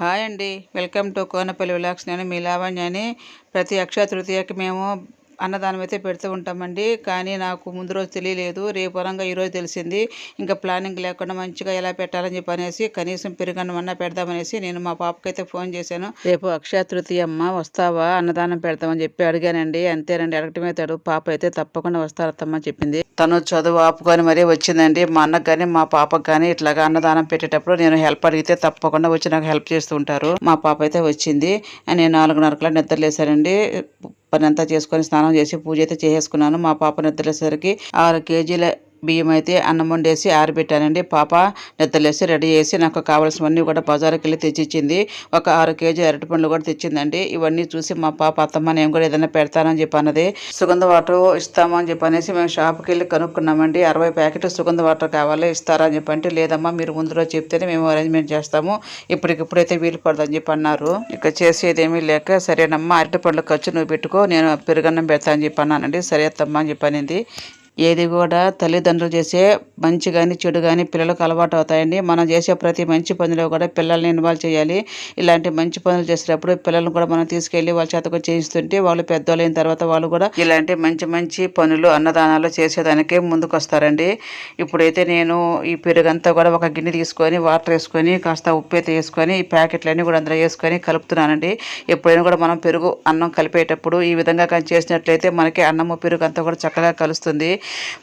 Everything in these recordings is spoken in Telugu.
హాయ్ అండి. వెల్కమ్ టు కోనపల్లి విలాక్స్ నేను మీ లావణ్యని. ప్రతి అక్షయ తృతీయకి మేము అన్నదానం అయితే పెడుతూ ఉంటామండి. కానీ నాకు ముందు రోజు తెలియలేదు. రేపు వరంగా ఈరోజు తెలిసింది. ఇంకా ప్లానింగ్ లేకుండా మంచిగా ఎలా పెట్టాలని చెప్పి అనేసి కనీసం పెరుగన్నం అన్న పెడదామనేసి నేను మా పాపకైతే ఫోన్ చేశాను. రేపు అక్షయ తృతీయ అమ్మ వస్తావా? అన్నదానం పెడతామని చెప్పి అడిగానండి. అంతేనండి అడగటమే తడు పాప అయితే తప్పకుండా వస్తారత్తమ్మని చెప్పింది. తను చదువు ఆపుకొని మరీ వచ్చిందండి. మా అన్నకు కానీ మా పాపకు కానీ ఇట్లాగా అన్నదానం పెట్టేటప్పుడు నేను హెల్ప్ అడిగితే తప్పకుండా వచ్చి నాకు హెల్ప్ చేస్తూ ఉంటారు. మా పాప అయితే వచ్చింది. నేను నాలుగున్నరకలా నిద్రలేసానండి పని అంతా చేసుకొని స్నానం చేసి పూజ అయితే చేసేసుకున్నాను. మా పాప నిద్రసరికి ఆరు కేజీల బియ్యం అయితే అన్నం వండేసి ఆరబెట్టానండి. పాప నిద్రలేసి రెడీ చేసి నాకు కావాల్సినవన్నీ కూడా బజార్కి వెళ్ళి తెచ్చిచ్చింది. ఒక ఆరు కేజీ అరటి పండ్లు కూడా తెచ్చిందండి. ఇవన్నీ చూసి మా పాప అత్తమ్మ నేను కూడా ఏదైనా పెడతానని చెప్పి అన్నది సుగంధ వాటర్ ఇస్తామని చెప్పి అనేసి మేము షాప్కి వెళ్ళి కనుక్కున్నామండి. అరవై ప్యాకెట్ సుగంధ వాటర్ కావాలి ఇస్తారా అని చెప్పంటే లేదమ్మా మీరు ముందు రోజు చెప్తేనే మేము అరేంజ్మెంట్ చేస్తాము. ఇప్పటికిప్పుడైతే వీలు పడదని చెప్పి అన్నారు ఇక చేసేదేమీ లేక సరేనమ్మా అరటి పండ్ల ఖర్చు నువ్వు పెట్టుకో నేను పెరుగన్నం పెడతా అని చెప్పి అన్నానండి సరే అత్తమ్మా అని చెప్పనింది. ఏది కూడా తల్లిదండ్రులు చేసే మంచి కానీ చెడు కానీ పిల్లలకు అలవాటు అవుతాయండి. మనం చేసే ప్రతి మంచి పనిలో కూడా పిల్లల్ని ఇన్వాల్వ్ చేయాలి. ఇలాంటి మంచి పనులు చేసేటప్పుడు పిల్లల్ని కూడా మనం తీసుకెళ్ళి వాళ్ళ చేతకు చేయిస్తుంటే వాళ్ళు పెద్దోళ్ళైన తర్వాత వాళ్ళు కూడా ఇలాంటి మంచి మంచి పనులు అన్నదానాలు చేసేదానికే ముందుకు వస్తారండి ఇప్పుడైతే నేను ఈ పెరుగంతా కూడా ఒక గిన్నె తీసుకొని వాటర్ వేసుకొని కాస్త ఉప్పు అయితే వేసుకొని ఈ ప్యాకెట్లన్నీ కూడా అందులో వేసుకొని కలుపుతున్నానండి. ఎప్పుడైనా కూడా మనం పెరుగు అన్నం కలిపేటప్పుడు ఈ విధంగా కానీ చేసినట్లయితే మనకి అన్నము పెరుగు అంతా కూడా చక్కగా కలుస్తుంది.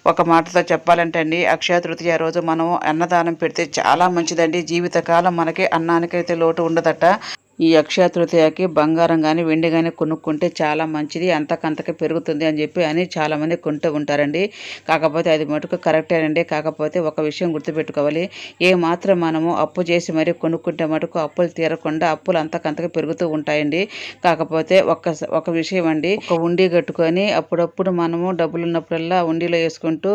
ఒక మాటతో చెప్పాలంటే అండి అక్షయ తృతీయ రోజు మనం అన్నదానం పెడితే చాలా మంచిదండి. జీవితకాలం మనకి అన్నానికైతే లోటు ఉండదట. ఈ అక్షయ తృతీయకి బంగారం కానీ వెండి కానీ కొనుక్కుంటే చాలా మంచిది. అంతకంతకి పెరుగుతుంది అని చెప్పి అని చాలామంది కొంటూ ఉంటారండి. కాకపోతే అది మటుకు కరెక్టేనండి కాకపోతే ఒక విషయం గుర్తుపెట్టుకోవాలి. ఏ మాత్రం మనము అప్పు చేసి మరీ కొనుక్కుంటే మటుకు అప్పులు తీరకుండా అప్పులు అంతకంతకి పెరుగుతూ ఉంటాయండి. కాకపోతే ఒక ఒక విషయం అండి. ఒక ఉండి కట్టుకొని అప్పుడప్పుడు మనము డబ్బులు ఉన్నప్పుడల్లా ఉండిలో వేసుకుంటూ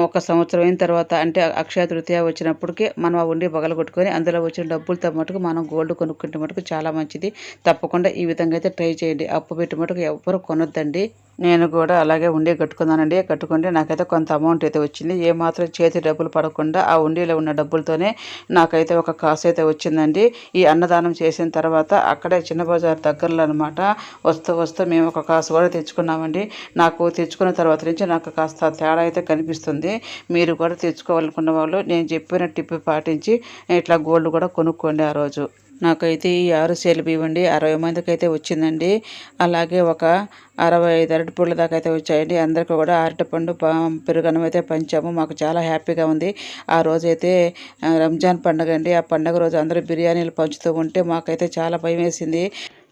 ఒక సంవత్సరం అయిన తర్వాత అంటే అక్షయ తృతీయ వచ్చినప్పటికి మనం ఆ ఉండి పగలగొట్టుకొని అందులో వచ్చిన డబ్బులతో మటుకు మనం గోల్డ్ కొనుక్కుంటే మటుకు చాలా చాలా మంచిది. తప్పకుండా ఈ విధంగా అయితే ట్రై చేయండి. అప్పు పెట్టి మటుకు ఎవ్వరు కొనొద్దండి. నేను కూడా అలాగే ఉండి కట్టుకున్నానండి. కట్టుకుంటే నాకైతే కొంత అమౌంట్ అయితే వచ్చింది. ఏ మాత్రం చేతి డబ్బులు పడకుండా ఆ ఉండీలో ఉన్న డబ్బులతోనే నాకైతే ఒక కాసు అయితే వచ్చిందండి. ఈ అన్నదానం చేసిన తర్వాత అక్కడే చిన్న బజార్ దగ్గరలో అనమాట వస్తూ వస్తూ మేము ఒక కాసు కూడా తెచ్చుకున్నామండి. నాకు తెచ్చుకున్న తర్వాత నుంచి నాకు కాస్త తేడా అయితే కనిపిస్తుంది. మీరు కూడా తెచ్చుకోవాలనుకున్న వాళ్ళు నేను చెప్పిన టిప్ పాటించి ఇట్లా గోల్డ్ కూడా కొనుక్కోండి ఆ రోజు. నాకైతే ఈ ఆరు సేలు ఇవ్వండి. అరవై మందికి అయితే వచ్చిందండి. అలాగే ఒక అరవై ఐదు అరటిపళ్ళు దాకా అయితే వచ్చాయండి. అందరికీ కూడా అరటిపండు పెరుగన్నం అయితే పంచాము. మాకు చాలా హ్యాపీగా ఉంది. ఆ రోజైతే రంజాన్ పండుగ అండి. ఆ పండుగ రోజు అందరూ బిర్యానీలు పంచుతూ ఉంటే మాకైతే చాలా భయం వేసింది.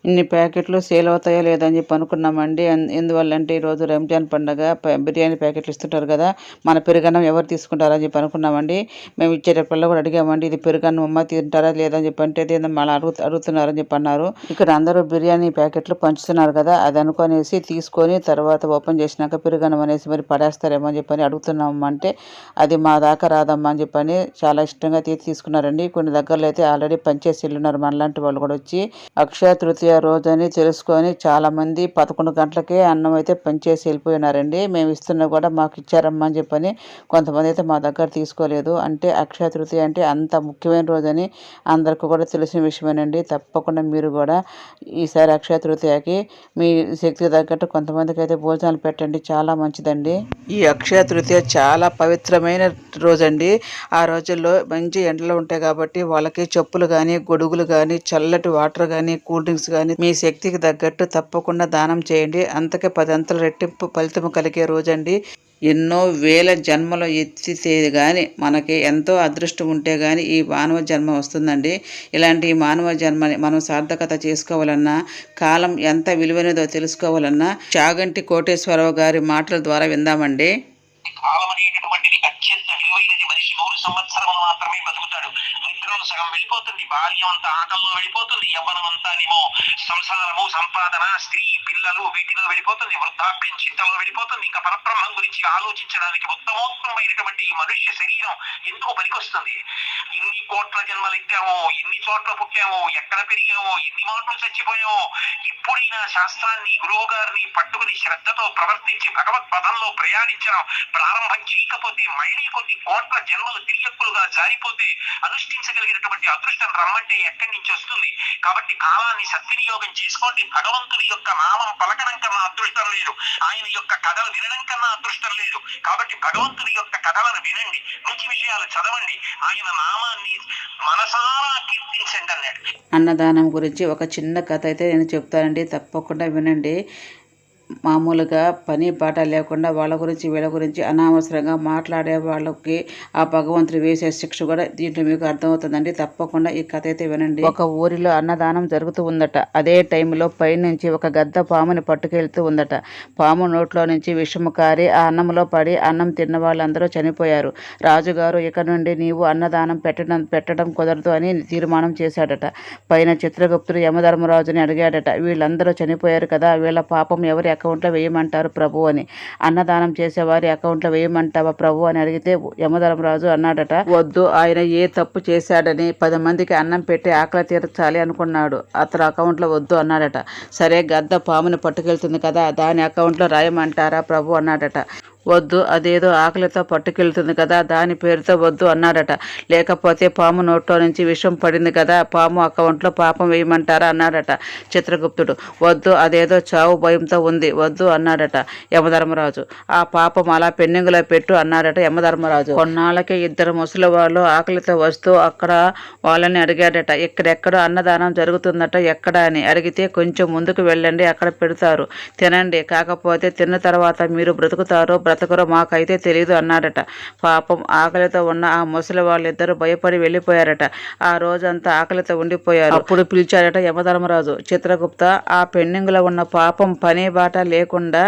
ఇన్ని ప్యాకెట్లు సేల్ అవుతాయో లేదని చెప్పి అనుకున్నామండి. ఎందువల్ల అంటే ఈరోజు రంజాన్ పండగ బిర్యానీ ప్యాకెట్లు ఇస్తుంటారు కదా మన పెరుగన్నం ఎవరు తీసుకుంటారని చెప్పి అనుకున్నామండి. మేము ఇచ్చేటప్పుడు కూడా అడిగామండి ఇది పెరుగన్నం అమ్మ తింటారా లేదని చెప్పి అంటే మళ్ళీ అడుగు అడుగుతున్నారని చెప్పి అన్నారు. ఇక్కడ అందరూ బిర్యానీ ప్యాకెట్లు పంచుతున్నారు కదా అది అనుకునేసి తీసుకొని తర్వాత ఓపెన్ చేసినాక పెరుగన్నం అనేసి మరి పడేస్తారేమో అని చెప్పని అడుగుతున్నాము అంటే అది మా దాకా రాదమ్మా అని చెప్పని చాలా ఇష్టంగా తీసి తీసుకున్నారండి. కొన్ని దగ్గరలో అయితే ఆల్రెడీ పంచేసి వెళ్ళున్నారు మనలాంటి వాళ్ళు కూడా వచ్చి అక్షయ తృతీయ రోజు రోజని తెలుసుకొని చాలామంది పదకొండు గంటలకే అన్నం అయితే పనిచేసి వెళ్ళిపోయినారండి. మేము ఇస్తున్నా కూడా మాకు ఇచ్చారమ్మా అని చెప్పని కొంతమంది అయితే మా దగ్గర తీసుకోలేదు. అంటే అక్షయ తృతీయ అంటే అంత ముఖ్యమైన రోజని అందరికీ కూడా తెలిసిన విషయమేనండి. తప్పకుండా మీరు కూడా ఈసారి అక్షయ తృతీయకి మీ శక్తికి తగ్గట్టు కొంతమందికి అయితే భోజనాలు పెట్టండి. చాలా మంచిదండి. ఈ అక్షయ తృతీయ చాలా పవిత్రమైన రోజండి. ఆ రోజుల్లో మంచి ఎండలు ఉంటాయి కాబట్టి వాళ్ళకి చెప్పులు కానీ గొడుగులు కానీ చల్లటి వాటర్ కానీ కూల్ డ్రింక్స్ కానీ మీ శక్తికి తగ్గట్టు తప్పకుండా దానం చేయండి. అంతకే పదంతల రెట్టింపు ఫలితం కలిగే రోజండి. ఎన్నో వేల జన్మలు ఎత్తితే కానీ మనకి ఎంతో అదృష్టం ఉంటే కానీ ఈ మానవ జన్మ వస్తుందండి. ఇలాంటి ఈ మానవ జన్మని మనం సార్థకత చేసుకోవాలన్నా కాలం ఎంత విలువైనదో తెలుసుకోవాలన్నా చాగంటి కోటేశ్వరరావు గారి మాటల ద్వారా విందామండి. కాలం అనేటటువంటిది అత్యంత విలువైనది మనిషి నూరు సంవత్సరములు మాత్రమే బతుకుతాడు. నిద్రలో సగం వెళ్ళిపోతుంది బాల్యం అంతా ఆటల్లో వెళ్ళిపోతుంది యవ్వనం అంతానేమో సంసారము సంపాదన స్త్రీ పిల్లలు వీటిలో వెళ్ళిపోతుంది వృద్ధాప్యం చింతలో వెళ్ళిపోతుంది. ఇంకా పరబ్రహ్మం గురించి ఆలోచించడానికి ఉత్తమోత్తమైనటువంటి ఈ మనుష్య శరీరం ఎందుకు పనికొస్తుంది? కోట్ల జన్మలు ఎక్కామో ఎన్ని చోట్ల పుట్టామో ఎక్కడ పెరిగామో ఎన్ని మాటలు చచ్చిపోయామో ఇప్పుడైనా శాస్త్రాన్ని గురువు గారిని పట్టుకుని శ్రద్ధతో ప్రవర్తించి భగవత్ పదంలో ప్రయాణించడం ప్రారంభం చేయకపోతే మళ్ళీ కొన్ని కోట్ల జన్మలు తిరియక్కులుగా జారిపోతే అనుష్ఠించగలిగినటువంటి అదృష్టం అదృష్టం రమ్మంటే ఎక్కడి నుంచి వస్తుంది? కాబట్టి కాలాన్ని సద్వినియోగం చేసుకోండి. భగవంతుని యొక్క నామం పలకడం కన్నా అదృష్టం లేదు. ఆయన యొక్క కథలు వినడం కన్నా అదృష్టం లేదు. కాబట్టి భగవంతుని యొక్క కథలను వినండి. మంచి విషయాలు చదవండి. ఆయన నామాన్ని మనసారా కీర్తించండి అన్నాడు అన్నదానం గురించి ఒక చిన్న కథ అయితే నేను చెప్తానండి. తప్పకుండా వినండి. మామూలుగా పని పాట లేకుండా వాళ్ళ గురించి వీళ్ళ గురించి అనవసరంగా మాట్లాడే వాళ్ళకి ఆ భగవంతుడు వేసే శిక్ష కూడా దీంట్లో మీకు అర్థమవుతుందండి. తప్పకుండా ఈ కథ అయితే వినండి. ఒక ఊరిలో అన్నదానం జరుగుతూ ఉందట. అదే టైంలో పైనుంచి ఒక గద్ద పాముని పట్టుకెళ్తూ ఉందట. పాము నోట్లో నుంచి విషము కారి ఆ అన్నంలో పడి అన్నం తిన్న వాళ్ళందరూ చనిపోయారు. రాజుగారు ఇక నుండి నీవు అన్నదానం పెట్టడం పెట్టడం కుదరదు అని తీర్మానం చేశాడట. పైన చిత్రగుప్తుడు యమధర్మరాజుని అడిగాడట. వీళ్ళందరూ చనిపోయారు కదా వీళ్ళ పాపం ఎవరు అకౌంట్లో వేయమంటారు ప్రభు అని. అన్నదానం చేసేవారి అకౌంట్లో వేయమంటావా ప్రభు అని అడిగితే యమధర్మరాజు అన్నాడట వద్దు ఆయన ఏ తప్పు చేశాడని పది మందికి అన్నం పెట్టి ఆకలి తీర్చాలి అనుకున్నాడు. అతని అకౌంట్లో వద్దు అన్నాడట. సరే గద్ద పాముని పట్టుకెళ్తుంది కదా దాని అకౌంట్లో రాయమంటారా ప్రభు అన్నాడట. వద్దు అదేదో ఆకలితో పట్టుకెళ్తుంది కదా దాని పేరుతో వద్దు అన్నాడట. లేకపోతే పాము నోట్లో నుంచి విషం పడింది కదా పాము అకౌంట్లో పాపం వేయమంటారా అన్నాడట చిత్రగుప్తుడు. వద్దు అదేదో చావు భయంతో ఉంది వద్దు అన్నాడట యమధర్మరాజు. ఆ పాపం అలా పెన్నింగులో పెట్టు అన్నాడట యమధర్మరాజు. కొన్నాళ్ళకి ఇద్దరు ముసలి వాళ్ళు ఆకలితో వస్తూ అక్కడ వాళ్ళని అడిగాడట. ఇక్కడెక్కడో అన్నదానం జరుగుతుందట ఎక్కడ అని. అడిగితే కొంచెం ముందుకు వెళ్ళండి అక్కడ పెడతారు. తినండి కాకపోతే తిన్న తర్వాత మీరు బ్రతుకుతారో బ్రతకరో మాకైతే తెలియదు అన్నాడట. పాపం ఆకలితో ఉన్న ఆ ముసలి వాళ్ళిద్దరూ భయపడి వెళ్ళిపోయారట. ఆ రోజంతా ఆకలితో ఉండిపోయారు. అప్పుడు పిలిచాడట యమధర్మరాజు చిత్రగుప్త ఆ పెండింగ్లో ఉన్న పాపం పని బాట లేకుండా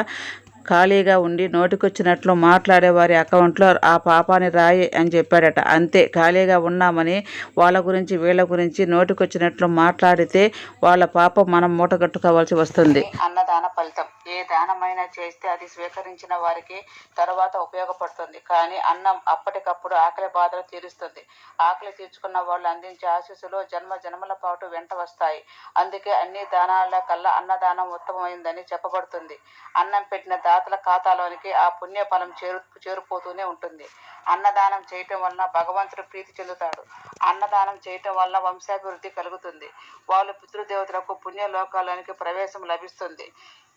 ఖాళీగా ఉండి నోటికొచ్చినట్లు మాట్లాడే వారి అకౌంట్లో ఆ పాపాన్ని రాయి అని చెప్పాడట. అంతే ఖాళీగా ఉన్నామని వాళ్ళ గురించి వీళ్ళ గురించి నోటికొచ్చినట్లు మాట్లాడితే వాళ్ళ పాపం మనం మూటగట్టుకోవాల్సి వస్తుంది. అన్నదాన ఫలితం. ఏ దానమైనా చేస్తే అది స్వీకరించిన వారికి తర్వాత ఉపయోగపడుతుంది. కానీ అన్నం అప్పటికప్పుడు ఆకలి బాధలు తీరుస్తుంది. ఆకలి తీర్చుకున్న వాళ్ళు అందించే ఆశీస్సులు జన్మ జన్మల పాటు వెంట వస్తాయి. అందుకే అన్ని దానాల కల్లా అన్నదానం ఉత్తమమైందని చెప్పబడుతుంది. అన్నం పెట్టిన దాతల ఖాతాలోనికి ఆ పుణ్య ఫలం చేరు చేరిపోతూనే ఉంటుంది. అన్నదానం చేయటం వలన భగవంతుడు ప్రీతి చెందుతాడు. అన్నదానం చేయటం వలన వంశాభివృద్ధి కలుగుతుంది. వాళ్ళు పితృదేవతలకు పుణ్యలోకాలోనికి ప్రవేశం లభిస్తుంది.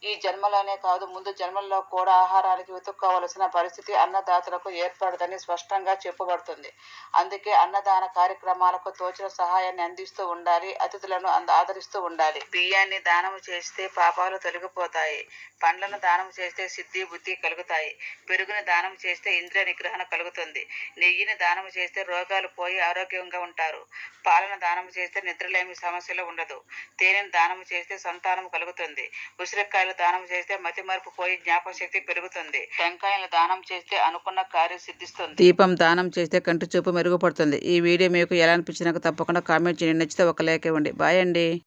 ఈ జన్మలోనే కాదు ముందు జన్మల్లో కూడా ఆహారానికి వెతుక్కోవలసిన పరిస్థితి అన్నదాతలకు ఏర్పడదని స్పష్టంగా చెప్పబడుతుంది. అందుకే అన్నదాన కార్యక్రమాలకు తోచిన సహాయాన్ని అందిస్తూ ఉండాలి అతిథులను ఆదరిస్తూ ఉండాలి. బియ్యాన్ని దానం చేస్తే పాపాలు తొలగిపోతాయి పండ్లను దానం చేస్తే సిద్ధి బుద్ధి కలుగుతాయి పెరుగుని దానం చేస్తే ఇంద్రియ నిగ్రహణ కలుగుతుంది నెయ్యిని దానం చేస్తే రోగాలు పోయి ఆరోగ్యంగా ఉంటారు పాలన దానం చేస్తే నిద్రలేమి సమస్యలు ఉండదు తేనెను దానం చేస్తే సంతానం కలుగుతుంది ఉసిరికాయలు దానం చేస్తే మతి మరపు పోయి జ్ఞాపశక్తి పెరుగుతుంది. టెంకాయలు దానం చేస్తే అనుకున్న కార్యం సిద్ధిస్తుంది. దీపం దానం చేస్తే కంటి చూపు మెరుగుపడుతుంది. ఈ వీడియో మీకు ఎలా అనిపించినాక తప్పకుండా కామెంట్ చేయండి. నచ్చితే ఒక లైక్ ఇవ్వండి. బాయ్ అండి.